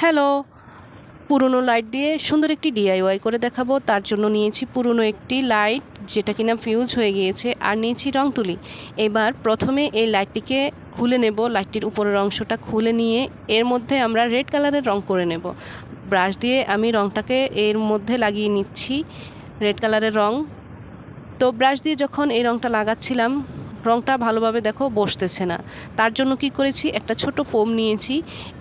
Hello. পুরনো light দিয়ে সুন্দর একটি ডিআইওয়াই করে দেখাবো। তার জন্য নিয়েছি পুরনো একটি লাইট যেটা কিনা ফিউজ হয়ে গিয়েছে আর নিয়েছি রং তুলি। এবার প্রথমে এই লাইটটিকে খুলে নেব। লাইটটির উপরের অংশটা খুলে নিয়ে এর মধ্যে আমরা রেড কালারের রং করে নেব। ব্রাশ দিয়ে আমি রংটাকে এর মধ্যে লাগিয়ে নিচ্ছি রেড কালারের রং। তো ব্রাশ দিয়ে যখন এই রংটা লাগাচ্ছিলাম রংটা ভালোভাবে দেখো বসতেছে না। তার জন্য কি করেছি? একটা ছোট ফোম নিয়েছি।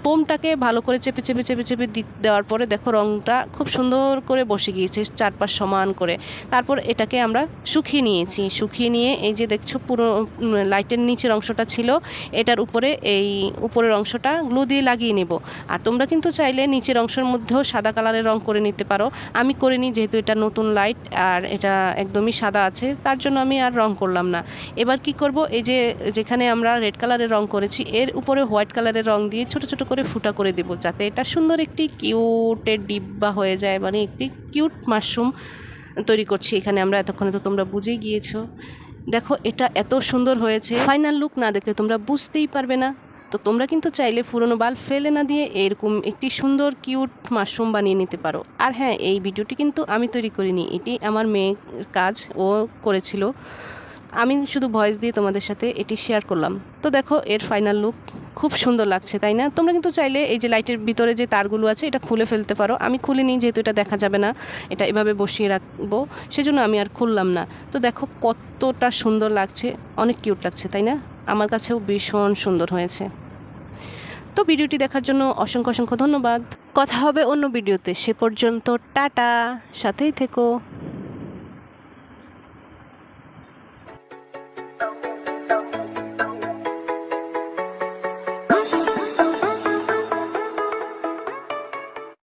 ফোমটাকে ভালো করে চেপে চেপে চেপে চেপে দেওয়ার পরে দেখো রংটা খুব সুন্দর করে বসে গিয়েছে চারপাশ সমান করে। তারপর এটাকে আমরা শুকিয়ে নিয়েছি। শুকিয়ে নিয়ে এই যে দেখছ পুরো লাইটের নিচের অংশটা ছিল, এটার উপরে এই উপরের অংশটা গ্লু দিয়ে লাগিয়ে নেব। আর তোমরা কিন্তু চাইলে নিচের অংশের মধ্যেও সাদা কালারের রং করে নিতে পারো। আমি করিনি যেহেতু এটা নতুন লাইট আর এটা একদমই সাদা আছে, তার জন্য আমি আর রং করলাম না। এবার কি করব, এই যে যেখানে আমরা রেড কালারের রং করেছি, এর উপরে হোয়াইট কালারের রং দিয়ে ছোট ছোট করে ফুটা করে দেব, যাতে এটা সুন্দর একটি কিউটের ডিব্বা হয়ে যায় মানে একটি কিউট মাশরুম তৈরি করছি এখানে আমরা, এতক্ষণে তো তোমরা বুঝেই গিয়েছো। দেখো, এটা এত সুন্দর হয়েছে। ফাইনাল লুক না দেখলে তোমরা বুঝতেই পারবে না। তো তোমরা কিন্তু চাইলে পুরনো বাল ফেলে না দিয়ে এরকম একটি সুন্দর কিউট মাশরুম বানিয়ে নিতে পারো। আর হ্যাঁ এই ভিডিওটি কিন্তু আমি তৈরি করিনি, এটি আমার মেয়ের কাজ, ও করেছিল। আমি শুধু ভয়েস দিয়ে তোমাদের সাথে এটি শেয়ার করলাম। তো দেখো, এর ফাইনাল লুক খুব সুন্দর লাগছে, তাই না? তোমরা কিন্তু চাইলে এই যে লাইটের ভিতরে যে তারগুলো আছে, এটা খুলে ফেলতে পারো। আমি খুলে নিই যেহেতু এটা দেখা যাবে না। এটা এভাবে বসিয়ে রাখব। সেজন্য আমি আর খুললাম না। তো দেখো, কতটা সুন্দর লাগছে। অনেক কিউট লাগছে, তাই না? আমার কাছেও ভীষণ সুন্দর হয়েছে। তো ভিডিওটি দেখার জন্য অসংখ্য অসংখ্য ধন্যবাদ। কথা হবে অন্য ভিডিওতে। সে পর্যন্ত টাটা। সাথেই থেকো।